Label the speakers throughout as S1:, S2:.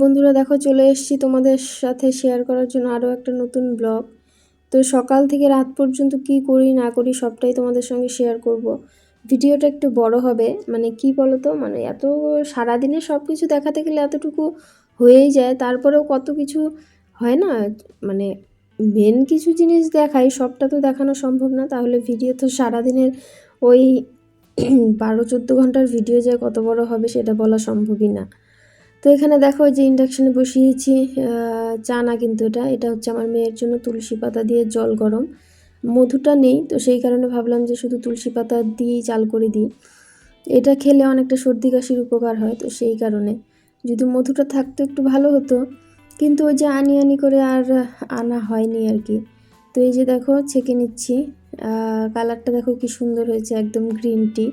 S1: বন্ধুরা, দেখো চলে এসেছি তোমাদের সাথে শেয়ার করার জন্য আরও একটা নতুন ব্লগ তো সকাল থেকে রাত পর্যন্ত কি করি, না করি সবটাই তোমাদের সঙ্গে শেয়ার করব। ভিডিওটা একটু বড় হবে মানে কি বলো তো মানে এত সারাদিনে সব কিছু দেখাতে গেলে এতটুকু হয়েই যায়, তারপরেও কত কিছু হয় না মানে মেন কিছু জিনিস দেখাই, সবটা তো দেখানো সম্ভব না, তাহলে ভিডিও তো সারাদিনের ওই বারো চোদ্দ ঘণ্টার ভিডিও যে কত বড় হবে সেটা বলা সম্ভবই না। তো এখানে দেখো যে ইন্ডাকশানে বসিয়েছি চা না কিন্তু এটা এটা হচ্ছে আমার মেয়ের জন্য তুলসী পাতা দিয়ে জল গরম। মধুটা নেই, তো সেই কারণে ভাবলাম যে শুধু তুলসী পাতা দিয়েই চাল করে দিই। এটা খেলে অনেকটা সর্দি কাশির উপকার হয়, তো সেই কারণে। যদি মধুটা থাকতো একটু ভালো হতো, কিন্তু ওই যে আনি আনি করে আর আনা হয়নি আর কি। তো এই যে দেখো, ছেঁকে নিচ্ছি। কালারটা দেখো কি সুন্দর হয়েছে, একদম গ্রিন টি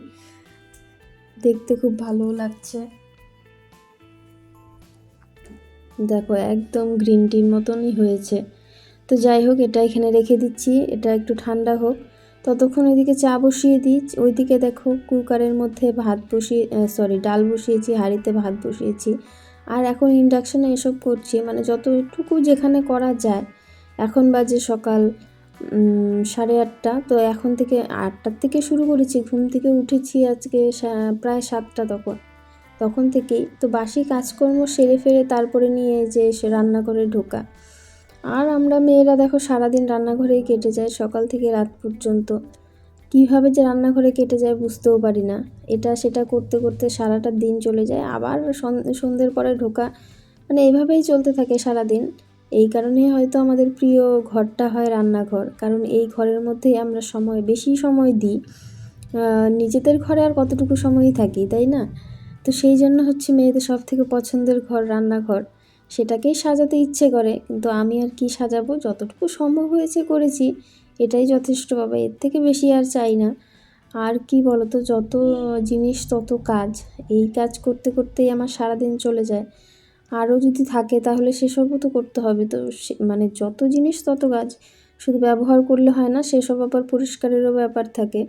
S1: দেখতে খুব ভালো লাগছে। দেখো, একদম গ্রিন টির মতনই হয়েছে। তো যাই হোক, এটা এখানে রেখে দিচ্ছি, এটা একটু ঠান্ডা হোক। ততক্ষণ ওইদিকে চা বসিয়ে দিই। ওইদিকে দেখো, কুকারের মধ্যে ভাত বসিয়ে সরি ডাল বসিয়েছি, হাঁড়িতে ভাত বসিয়েছি। আর এখন ইন্ডাকশানে এসব করছি মানে যতটুকু যেখানে করা যায়। এখন বাজে সকাল সাড়ে আটটা। তো এখন থেকে আটটার থেকে শুরু করেছি, ঘুম থেকে উঠেছি আজকে প্রায় সাতটা তখন। তখন থেকেই তো বাসি কাজকর্ম সেরে ফেরে তারপরে নিয়ে যে এসে রান্নাঘরে ঢোকা। আর আমরা মেয়েরা দেখো সারাদিন রান্নাঘরেই কেটে যায়, সকাল থেকে রাত পর্যন্ত। কীভাবে যে রান্নাঘরে কেটে যায় বুঝতেও পারি না। এটা সেটা করতে করতে সারাটা দিন চলে যায়। আবার সন্ধ্যের পরে ঢোকা। মানে এভাবেই চলতে থাকে সারাদিন। এই কারণে হয়তো আমাদের প্রিয় ঘরটা হয় রান্নাঘর। কারণ এই ঘরের মধ্যেই আমরা সময়, বেশি সময় দিই। নিজেদের ঘরে আর কতটুকু সময়ই থাকি, তাই না? তো সেই জন্য হচ্ছে মেয়েদের সব থেকে পছন্দের ঘর রান্নাঘর। সেটাকেই সাজাতে ইচ্ছে করে, কিন্তু আমি আর কি সাজাবো? যতটুকু সম্ভব হয়েছে করেছি, এটাই যথেষ্ট বাবা, এর থেকে বেশি আর চাই না। আর কি বলতো, যত জিনিস, তত কাজ। এই কাজ করতে করতেই আমার সারাদিন চলে যায়। আরও যদি থাকে তাহলে সেসবও তো করতে হবে। তো মানে যত জিনিস, তত কাজ। শুধু ব্যবহার করলে হয় না, সেসব আবার পরিষ্কারেরও ব্যাপার থাকে।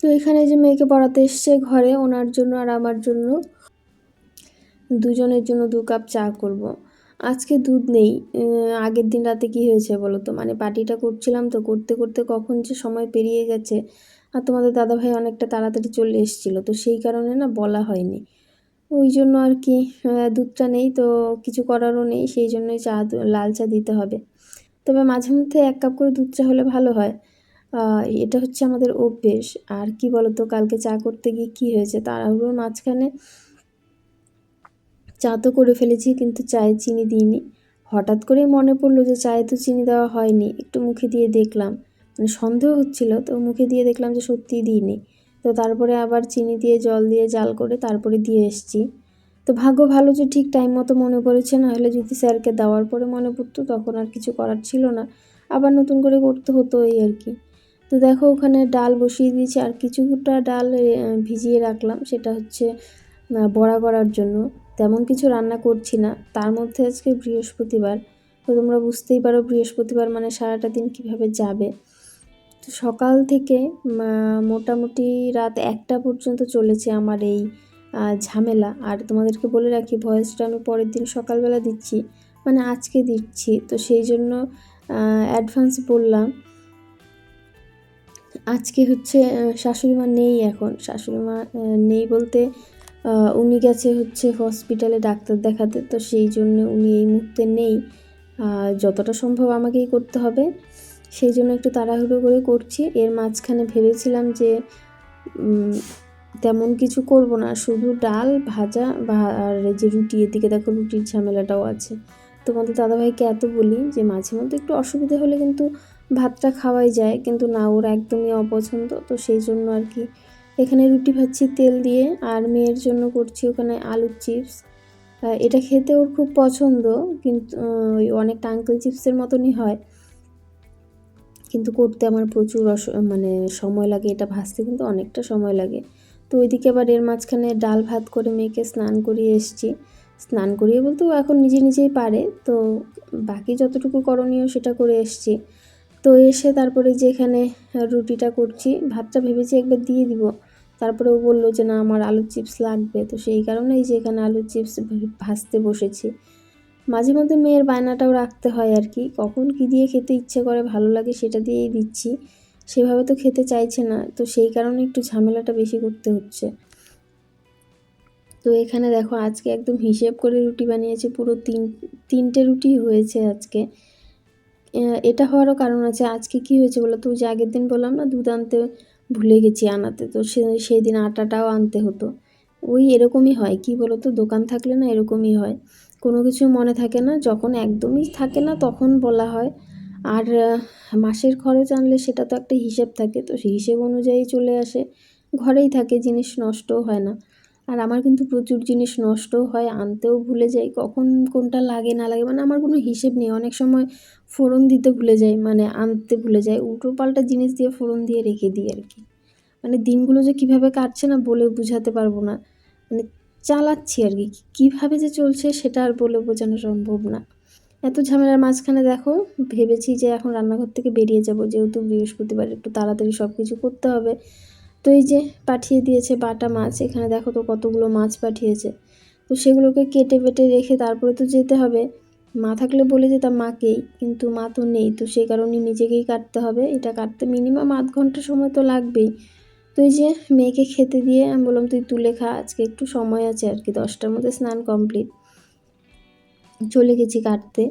S1: তো এখানে যে মেয়েকে পড়াতে এসছে ঘরে, ওনার জন্য আর আমার জন্য দুজনের জন্য দু কাপ চা করব। আজকে দুধ নেই। আগের দিন রাতে কি হয়েছে বলো তো? মানে পার্টিটা করছিলাম তো, করতে করতে কখন যে সময় পেরিয়ে গেছে। আর তোমাদের দাদাভাই অনেকটা তাড়াতাড়ি চলে এসেছিল, তো সেই কারণে না বলা হয়নি। ওই জন্য আর কি দুধটা নেই তো কিছু করারও নেই, সেই জন্যই চা, লাল চা দিতে হবে। তবে মাঝে মধ্যে এক কাপ করে দুধ চা হলে ভালো হয়। এটা হচ্ছে আমাদের অভ্যেস। আর কি বলতো, কালকে চা করতে গিয়ে কী হয়েছে তাড়াহুড়োর মাঝখানে চা তো করে ফেলেছি, কিন্তু চায়ে চিনি দিইনি। হঠাৎ করেই মনে পড়ল যে চায়ে তো চিনি দেওয়া হয়নি, একটু মুখে দিয়ে দেখলাম। মানে সন্দেহ হচ্ছিল, তো মুখে দিয়ে দেখলাম যে সত্যিই দিইনি। তো তারপরে আবার চিনি দিয়ে, জল দিয়ে, জাল করে তারপরে দিয়ে এসছি। তো ভাগ্য ভালো যে ঠিক টাইম মতো মনে পড়েছে, না হলে যদি স্যারকে দেওয়ার পরে মনে পড়তো, তখন আর কিছু করার ছিল না। আবার নতুন করে করতে হতো এই আর কি। তো দেখো ওখানে ডাল বসিয়ে দিয়েছি আর কিছুটা ডাল ভিজিয়ে রাখলাম। সেটা হচ্ছে বড়া করার জন্য। তেমন কিছু রান্না করছি না। তার মধ্যে আজকে বৃহস্পতিবার। তো তোমরা বুঝতেই পারো বৃহস্পতিবার মানে সারাটা দিন কীভাবে যাবে। তো সকাল থেকে মোটামুটি রাত একটা পর্যন্ত চলেছে আমার এই ঝামেলা। আর তোমাদেরকে বলে রাখি ভয়েসটা আমি পরের দিন সকালবেলা দিচ্ছি। মানে আজকে দিচ্ছি। তো সেই জন্য অ্যাডভান্স বললাম। আজকে হচ্ছে শাশুড়ি মা নেই এখন। শাশুড়ি মা নেই বলতে উনি গেছে হচ্ছে হসপিটালে ডাক্তার দেখাতে, তো সেই জন্য উনি এই মুহূর্তে নেই। যতটা সম্ভব আমাকেই করতে হবে। সেই জন্য একটু তাড়াহুড়ো করে করছি। এর মাঝখানে ভেবেছিলাম যে তেমন কিছু করব না। শুধু ডাল, ভাজা আর যে রুটি, এদিকে দেখো রুটির ঝামেলাটাও আছে। তোমাদের দাদাভাইকে এত বলি যে মাঝে মধ্যে একটু অসুবিধা হলে কিন্তু ভাতটা খাওয়াই যায়, কিন্তু না, ওর একদমই অপছন্দ। তো সেই জন্য আর কি। এখানে রুটি ভাজছি তেল দিয়ে, আর মেয়ের জন্য করছি ওখানে আলুর চিপস। এটা খেতে ওর খুব পছন্দ, কিন্তু ওই অনেকটা আঙ্কেল চিপসের মতনই হয়। কিন্তু করতে আমার প্রচুর অস মানে সময় লাগে এটা ভাজতে, কিন্তু অনেকটা সময় লাগে। তো ওইদিকে আবার এর মাঝখানে ডাল ভাত করে মেয়েকে স্নান করিয়ে এসছি। স্নান করিয়ে বলতে এখন নিজে নিজেই পারে, তো বাকি যতটুকু করণীয় সেটা করে এসছি। তো এসে তারপরে যেখানে রুটিটা করছি, ভাতটা ভেবেছি একবার দিয়ে দিব। তারপরে ও বলল যে, না, আমার আলুর চিপস লাগবে। তো সেই কারণেই যে এখানে আলুর চিপস ভাজতে বসেছি। মাঝে মধ্যে মেয়ের বায়নাটাও রাখতে হয় আর কি। কখন কী দিয়ে খেতে ইচ্ছে করে, ভালো লাগে সেটা দিয়েই দিচ্ছি। সেভাবে তো খেতে চাইছে না। তো সেই কারণে একটু ঝামেলাটা বেশি করতে হচ্ছে। তো এখানে দেখো, আজকে একদম হিসেব করে রুটি বানিয়েছে। পুরো তিন, তিনটে রুটি হয়েছে আজকে। এটা হওয়ারও কারণ আছে। আজকে কি হয়েছে বলো তো? যে আগের দিন বললাম না, দুধ আনতে ভুলে গেছি আনাতে। তো সেই দিন আটাটাও আনতে হতো। ওই এরকমই হয়। কি বলো তো? দোকান থাকলে না এরকমই হয়। কোনো কিছু মনে থাকে না। যখন একদমই থাকে না তখন বলা হয়। আর মাসের খরচ আনলে সেটা তো একটা হিসেব থাকে। তো সেই হিসেব অনুযায়ী চলে আসে। ঘরেই থাকে, জিনিস নষ্টও হয় না। আর আমার কিন্তু প্রচুর জিনিস নষ্টও হয়, আনতেও ভুলে যাই, কখন কোনটা লাগে না লাগে মানে আমার কোনো হিসেব নেই। অনেক সময় ফোড়ন দিতে ভুলে যাই মানে আনতে ভুলে যাই, উল্টো পাল্টা জিনিস দিয়ে ফোড়ন দিয়ে রেখে দিই আর কি। মানে দিনগুলো যে কীভাবে কাটছে না বলে বুঝাতে পারব না মানে চালাচ্ছি আর কি, কীভাবে যে চলছে সেটা আর বলে বোঝানো সম্ভব না। এত ঝামেলার মাঝখানে দেখো, ভেবেছি যে এখন রান্নাঘর থেকে বেরিয়ে যাব, যেহেতু বৃহস্পতিবার একটু তাড়াতাড়ি সব কিছু করতে হবে তো এই যে পাঠিয়ে দিয়েছে বাটা মাছ, এখানে দেখো তো কতগুলো মাছ পাঠিয়েছে। তো সেগুলোকে কেটে বেটে রেখে তারপরে তো যেতে হবে। মা থাকলে বলে যেতাম মাকেই কিন্তু মা তো নেই, তো সেই কারণে নিজেকেই কাটতে হবে। এটা কাটতে মিনিমাম আধ ঘণ্টা সময় তো লাগবেই। তো এই যে মেয়েকে খেতে দিয়ে আমি বললাম, তুই তুলে খা, আজকে একটু সময় আছে আর কি, দশটার মধ্যে স্নান কমপ্লিট চলে গেছি কাটতে।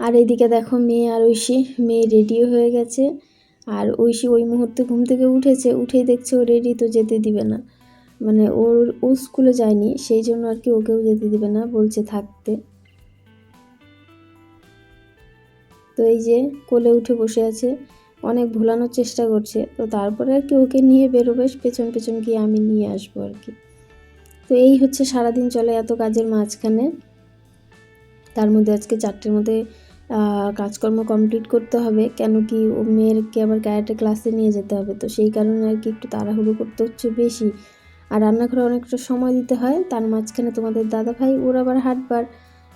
S1: আর এদিকে দেখো মেয়ে আর ঐশী, মেয়ে রেডিও হয়ে গেছে। আর ঐশী ওই মুহূর্তে ঘুম থেকে উঠেছে, উঠেই দেখছে ও রেডি তো যেতে দিবে না। মানে ওর, ও স্কুলে যায়নি, সেই জন্য আর কি ওকেও যেতে দিবে না, বলছে থাকতে। তো এই যে কোলে উঠে বসে আছে, অনেক ভোলানোর চেষ্টা করছে, তো তারপরে আর কি ওকে নিয়ে বেরোবে, পেছন পেছন গিয়ে আমি নিয়ে আসব আর কি। তো এই হচ্ছে সারাদিন চলে এত কাজের মাঝখানে। তার মধ্যে আজকে চারটের মধ্যে কাজকর্ম কমপ্লিট করতে হবে। কেন কি ও মেয়েরকে আবার ক্যারেটে ক্লাসে নিয়ে যেতে হবে। তো সেই কারণে আর কি একটু তাড়াহুড়ো করতে হচ্ছে বেশি। আর রান্নাঘরে অনেকটা সময় দিতে হয়। তার মাঝখানে তোমাদের দাদা ভাই ওর আবার হাঁটবার।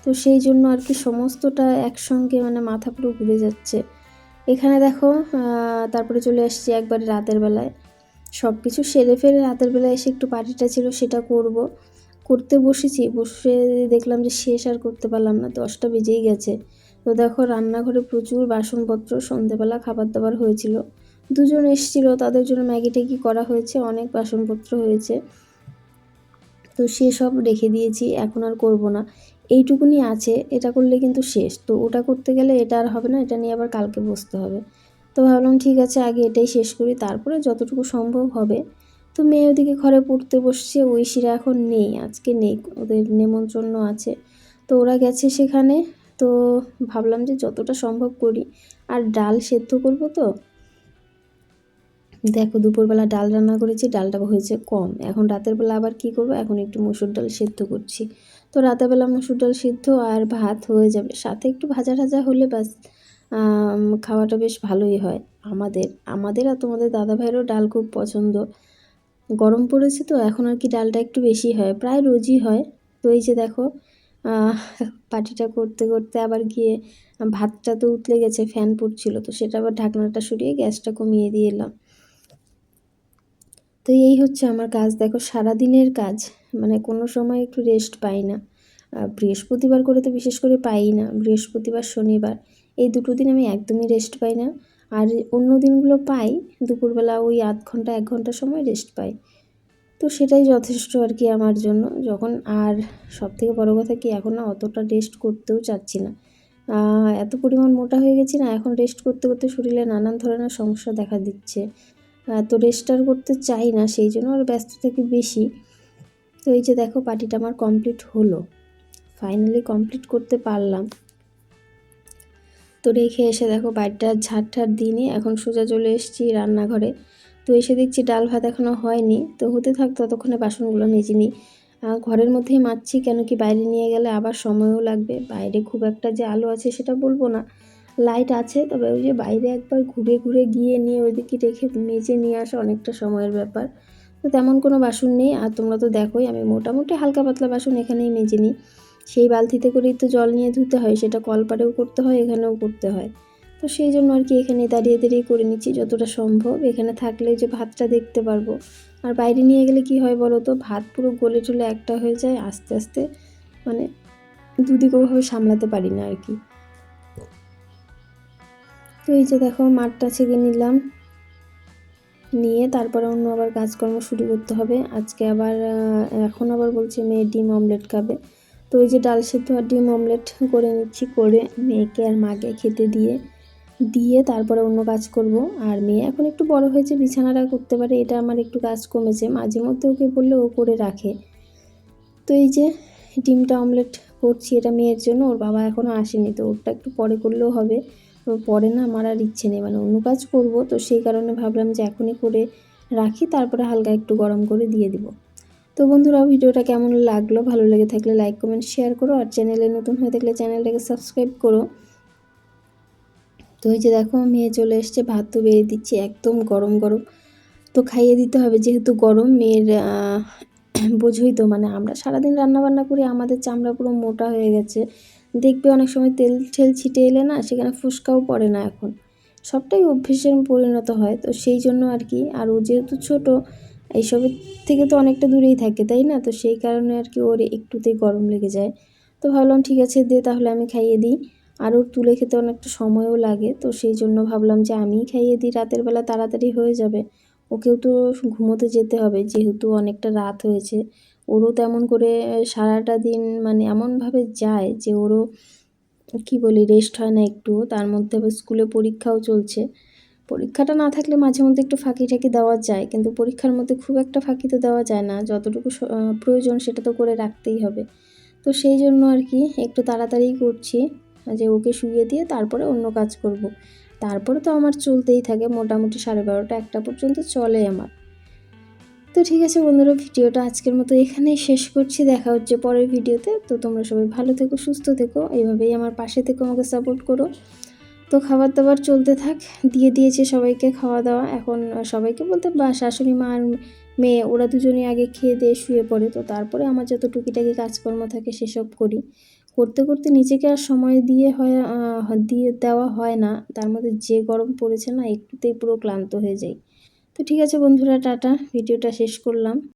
S1: তো সেই জন্য আর কি সমস্তটা একসঙ্গে মানে মাথা পুরো ঘুরে যাচ্ছে। এখানে দেখো তারপরে চলে আসছি একবারে রাতের বেলায়। সব কিছু সেরে ফেরে রাতের বেলায় এসে একটু পার্টিটা ছিল, সেটা করব। করতে বসেছি। বসে দেখলাম যে শেষ আর করতে পারলাম না। দশটা বেজেই গেছে। তো দেখো, রান্নাঘরে প্রচুর বাসনপত্র, সন্ধেবেলা খাবার দাবার হয়েছিল। দুজন এসেছিল, তাদের জন্য ম্যাগি ট্যাগি করা হয়েছে, অনেক বাসনপত্র হয়েছে। তো সেসব রেখে দিয়েছি, এখন আর করব না। এইটুকুনি আছে, এটা করলে কিন্তু শেষ। তো ওটা করতে গেলে এটা আর হবে না, এটা নিয়ে আবার কালকে বসতে হবে। তো ভাবলাম, ঠিক আছে, আগে এটাই শেষ করি, তারপরে যতটুকু সম্ভব হবে। তো মেয়ে ওদিকে ঘরে পড়তে বসছে, ঐশীরা এখন নেই, আজকে নেই, ওদের নেমন্ত্রণ আছে। তো ওরা গেছে সেখানে তো ভাবলাম যে যতটা সম্ভব করি। আর ডাল সেদ্ধ করব তো? দেখো, দুপুরবেলা ডাল রান্না করেছি, ডালটা হয়েছে কম। এখন রাতের বেলা আবার কি করব? এখন একটু মসুর ডাল সেদ্ধ করছি। তো রাতের বেলা মসুর ডাল সিদ্ধ আর ভাত হয়ে যাবে। সাথে একটু ভাজা ভাজা হলে ব্যাস খাওয়াটা বেশ ভালোই হয় আমাদের। আমাদের আর তোমাদের দাদা ভাইয়েরও ডাল খুব পছন্দ। গরম পড়েছে তো, এখন আর কি ডালটা একটু বেশি হয়। প্রায় রোজই হয়। তো এই যে দেখো পাটিটা করতে করতে আবার গিয়ে ভাতটা তো উতলে গেছে, ফ্যান পড়ছিল, তো সেটা আবার ঢাকনাটা সরিয়ে গ্যাসটা কমিয়ে দিয়ে এলাম। তো এই হচ্ছে আমার কাজ। দেখো, সারাদিনের কাজ মানে কোনো সময় একটু রেস্ট পাই না। বৃহস্পতিবার করে তো বিশেষ করে পাই না, বৃহস্পতিবার, শনিবার, এই দুটো দিন আমি একদমই রেস্ট পাই না। আর অন্য দিনগুলো পাই, দুপুরবেলা ওই আধ ঘণ্টা, এক ঘণ্টা সময় রেস্ট পাই। তো সেটাই যথেষ্ট আর কি আমার জন্য। যখন আর সব থেকে বড়ো কথা কি, এখন না অতটা রেস্ট করতেও চাচ্ছি না। এত পরিমাণ মোটা হয়ে গেছি না, এখন রেস্ট করতে করতে শরীরে নানান ধরনের সমস্যা দেখা দিচ্ছে। তো রেস্ট আর করতে চাই না, সেই জন্য আর ব্যস্ত থাকি বেশি। তো এই যে দেখো পার্টিটা আমার কমপ্লিট হলো। ফাইনালি কমপ্লিট করতে পারলাম। তো রেখে এসে দেখো বাড়িটা ঝাড় ঠাড় দিয়ে এখন সোজা চলে এসেছি রান্নাঘরে। তো এসে দেখছি ডাল ভাত এখনও হয়নি। তো হতে থাক ততক্ষণে বাসনগুলো মেজে নিই। ঘরের মধ্যেই মারছি কেন কি বাইরে নিয়ে গেলে আবার সময়ও লাগবে। বাইরে খুব একটা যে আলো আছে সেটা বলব না। লাইট আছে, তবে ওই যে বাইরে একবার ঘুরে ঘুরে গিয়ে নিয়ে ওইদিকে রেখে মেজে নিয়ে আসা অনেকটা সময়ের ব্যাপার। তো তেমন কোনো বাসন নেই। আর তোমরা তো দেখোই, আমি মোটামুটি হালকা পাতলা বাসন এখানেই মেজে নিই। সেই বালতিতে করেই তো জল নিয়ে ধুতে হয়, সেটা কলপাড়েও করতে হয়, এখানেও করতে হয়। তো সেই জন্য আর কি এখানে দাঁড়িয়ে দাঁড়িয়ে করে নিচ্ছি যতটা সম্ভব। এখানে থাকলে যে ভাতটা দেখতে পারব। আর বাইরে নিয়ে গেলে কি হয় বলো তো? ভাত পুরো গলে টলে একটা হয়ে যায় আস্তে আস্তে। মানে দুদিকে ওভাবে সামলাতে পারি না আর কি। তো এই যে দেখো, মাঠটা ছেঁকে নিলাম। নিয়ে তারপরে অন্য আবার কাজকর্ম শুরু করতে হবে। আজকে আবার এখন আবার বলছে মেয়ে ডিম অমলেট খাবে। তো ওই যে ডাল সেদ্ধ আর ডিম অমলেট করে নিচ্ছি, করে মেয়েকে আর মাকে খেতে দিয়ে। দিয়ে তারপরে অন্য কাজ করব। আর মেয়ে এখন একটু বড় হয়েছে, বিছানাটা করতে পারে, এটা আমার একটু কাজ কমেছে। মাঝে মধ্যে ওকে বললে ও করে রাখে। তো এই যে ডিমটা অমলেট করছি এটা মেয়ের জন্য, ওর বাবা এখনও আসেনি, তো ওরটা একটু পরে করলেও হবে। পরে না আমার আর ইচ্ছে নেই মানে অন্য কাজ করব, তো সেই কারণে ভাবলাম যে এখনই করে রাখি, তারপরে হালকা একটু গরম করে দিয়ে দিব। তো বন্ধুরা, ভিডিওটা কেমন লাগল, ভালো লেগে থাকলে লাইক, কমেন্ট, শেয়ার করো, আর চ্যানেলে নতুন হয়ে থাকলে চ্যানেলটাকে সাবস্ক্রাইব করো। তো ওই যে দেখো, মেয়ে চলে এসছে, ভাত তো বেরিয়ে দিচ্ছি, একদম গরম গরম। তো খাইয়ে দিতে হবে, যেহেতু গরম, মেয়ের বোঝই তো মানে আমরা সারাদিন রান্নাবান্না করি, আমাদের চামড়া পুরো মোটা হয়ে গেছে। দেখবে অনেক সময় তেল ঠেল ছিটে এলে না, সেখানে ফুসকাও পড়ে না এখন। সবটাই অভ্যেসের পরিণত হয়, তো সেই জন্য আর কি। আর ও যেহেতু ছোটো, এইসবের থেকে তো অনেকটা দূরেই থাকে, তাই না? তো সেই কারণে আর কি ওর একটুতেই গরম লেগে যায়। তো ভাবলাম, ঠিক আছে, দে, তাহলে আমি খাইয়ে দিই। আর ওর তুলে খেতে অনেকটা সময়ও লাগে। তো সেই জন্য ভাবলাম যে আমিই খাইয়ে দিই, রাতের বেলা তাড়াতাড়ি হয়ে যাবে। ওকেও তো ঘুমোতে যেতে হবে, যেহেতু অনেকটা রাত হয়েছে। ওরও তেমন করে সারাটা দিন মানে এমনভাবে যায় যে ওরও, কি বলি রেস্ট হয় না একটু। তার মধ্যে আবার স্কুলে পরীক্ষাও চলছে। পরীক্ষাটা না থাকলে মাঝে মধ্যে একটু ফাঁকি ঠাকি দেওয়া যায়, কিন্তু পরীক্ষার মধ্যে খুব একটা ফাঁকি তো দেওয়া যায় না। যতটুকু প্রয়োজন সেটা তো করে রাখতেই হবে। তো সেই জন্য আর কি, একটু তাড়াতাড়ি করছি। যে ওকে শুয়ে দিয়ে তারপরে অন্য কাজ করব। তারপরে তো আমার চলতেই থাকে, মোটামুটি সাড়ে বারোটা একটা পর্যন্ত চলে আমার। তো ঠিক আছে বন্ধুরা, ভিডিওটা আজকের মতো এখানেই শেষ করছি। দেখা হচ্ছে পরের ভিডিওতে। তো তোমরা সবাই ভালো থেকো, সুস্থ থেকো, এইভাবেই আমার পাশে থেকো, আমাকে সাপোর্ট করো। তো খাবার দাবার চলতে থাক, দিয়ে দিয়েছে সবাইকে খাওয়া দাওয়া এখন সবাইকে বলতে বা শাশুড়ি মা আর মেয়ে, ওরা দুজনেই আগে খেয়ে দিয়ে শুয়ে পড়ে। তো তারপরে আমার যত টুকিটাকি কাজকর্ম থাকে সেসব করি। করতে করতে নিজেকে আর সময় দিয়ে হয় দিয়ে দেওয়া হয় না। তার মধ্যে যে গরম পড়েছে না, একটুতেই পুরো ক্লান্ত হয়ে যাই। তো ঠিক আছে বন্ধুরা, টাটা। ভিডিওটা শেষ করলাম।